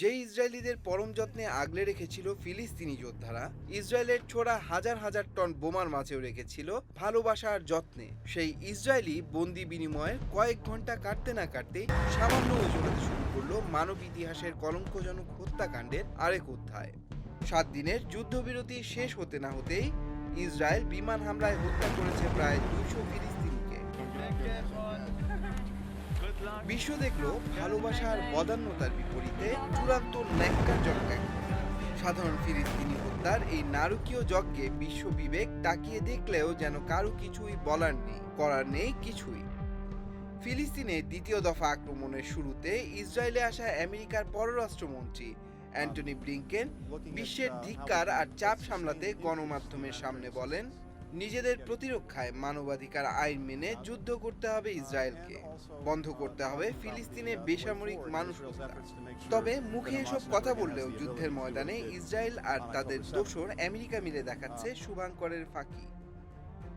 যে ইসরায়েলিদের পরম যত্নে আগলে রেখেছিল ফিলিস্তিনি যোদ্ধারা, ইসরায়েলের ছোড়া হাজার হাজার টন বোমার মাঝেও রেখেছিল ভালোবাসা আর যত্নে। সেই ইসরায়েলি বন্দি বিনিময়ের কয়েক ঘণ্টা কাটতে না কাটতে সামান্য ওজনাতে শুরু করল মানব ইতিহাসের কলঙ্কজনক হত্যাকাণ্ডের আরেক অধ্যায়। সাত দিনের যুদ্ধবিরতি শেষ হতে না হতেই ইসরায়েল বিমান হামলায় হত্যা করেছে প্রায় দুইশো ফিলিস্তিনিকে। বিশ্ব দেখল ভালোবাসার বদান্যতার বিপরীতে চূড়ান্ত ন্যাক্কারজনক এক সাধারণ ফিলিস্তিনি হত্যার এই নারকীয় যজ্ঞে বিশ্ব বিবেক তাকিয়ে দেখলেও যেন কারও কিছুই বলার নেই, করার নেই কিছুই। ফিলিস্তিনে দ্বিতীয় দফা আক্রমণের শুরুতে ইসরায়েলে আসা আমেরিকার পররাষ্ট্রমন্ত্রী অ্যান্টনি ব্লিংকেন বিশ্বের ধিক্কার আর চাপ সামলাতে গণমাধ্যমের সামনে বলেন নিজেদের প্রতিরক্ষায় মানবাধিকার আইন মেনে যুদ্ধ করতে হবে ইসরায়েলকে। বন্ধ করতে হবে ফিলিস্তিনে বেসামরিক মানুষ তবে মুখে এসব কথা বললেও যুদ্ধের ময়দানে ইসরায়েল আর তাদের দোসর আমেরিকা মিলে দেখাচ্ছে শুভাঙ্করের ফাঁকি।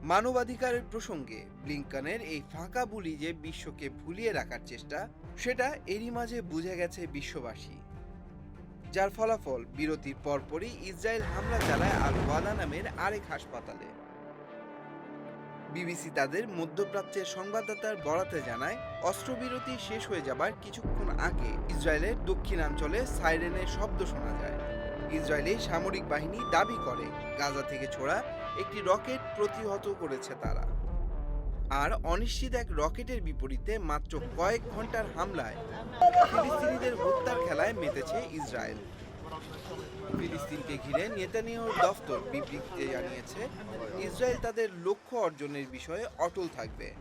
মানবাধিকারের প্রসঙ্গে ব্লিংকনের এই ফাঁকা বুলি যে বিশ্বকে ভুলিয়ে রাখার চেষ্টা, সেটা এরই মাঝে বুঝে গেছে বিশ্ববাসী। যার ফলাফল বিরতির পরপরই ইসরায়েল হামলা চালায় আল ওয়াদা নামের আরেক হাসপাতালে। বিবিসি তাদের মধ্যপ্রাচ্যের সংবাদদাতার বরাতে জানায়, অস্ত্রবিরতি শেষ হয়ে যাবার কিছুক্ষণ আগে ইসরায়েলের দক্ষিণাঞ্চলে সাইরেনের শব্দ শোনা যায়। ইসরায়েলি সামরিক বাহিনী দাবি করে, গাজা থেকে ছোড়া একটি রকেট প্রতিহত করেছে তারা। আর অনিশ্চিত এক রকেটের বিপরীতে মাত্র কয়েক ঘণ্টার হামলায় ফিলিস্তিনিদের হত্যার খেলায় মেতেছে ইসরায়েল। ফিলিস্তিনকে ঘিরে নেতানিয়াহুর দফতর বিবৃতিতে জানিয়েছে, ইসরায়েল তাদের লক্ষ্য অর্জনের বিষয়ে অটল থাকবে।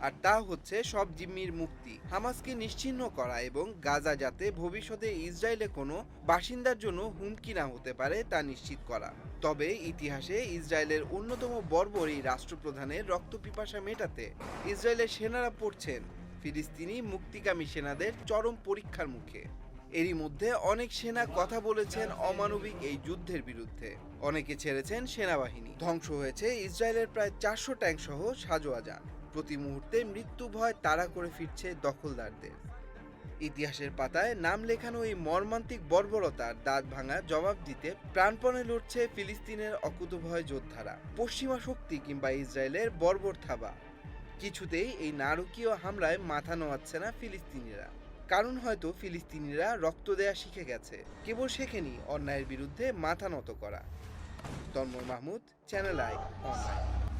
আর তা হচ্ছে সব জিম্মির মুক্তি। হামাসকে নিশ্চিহ্ন করা এবং গাজা যাতে ভবিষ্যতে ইসরায়েলে কোনো বাসিন্দার জন্য হুমকি না হতে পারে তা নিশ্চিত করা। তবে ইতিহাসে ইসরায়েলের অন্যতম বর্বর এই রাষ্ট্রপ্রধানের রক্তপিপাসা মেটাতে ইসরায়েলের সেনারা পড়ছেন। ফিলিস্তিনি মুক্তিকামী সেনাদের চরম পরীক্ষার মুখে। এরই মধ্যে অনেক সেনা কথা বলেছেন অমানবিক এই যুদ্ধের বিরুদ্ধে। অনেকে ছেড়েছেন সেনাবাহিনী। ধ্বংস হয়েছে ইসরায়েলের প্রায় চারশো ট্যাঙ্ক সহ সাজোয়া যান। প্রতি মুহূর্তে মৃত্যু ভয় তাড়া করে ফিরছে দখলদারদের। ইতিহাসের পাতায় নাম লেখানো এই মর্মান্তিক বর্বরতার দাঁত ভাঙা জবাব দিতে প্রাণপণে লড়ছে ফিলিস্তিনের অকুতভয় যোদ্ধারা। পশ্চিমা শক্তি কিংবা ইসরায়েলের বর্বর থাবা। কিছুতেই এই নারকীয় হামলায় মাথা নোয়াচ্ছে না ফিলিস্তিনিরা। কারণ হয়তো ফিলিস্তিনিরা রক্ত দেয়া শিখে গেছে। কেবল শেখেনি অন্যায়ের বিরুদ্ধে মাথা নত করা। Tanmoy Mahmud channel I online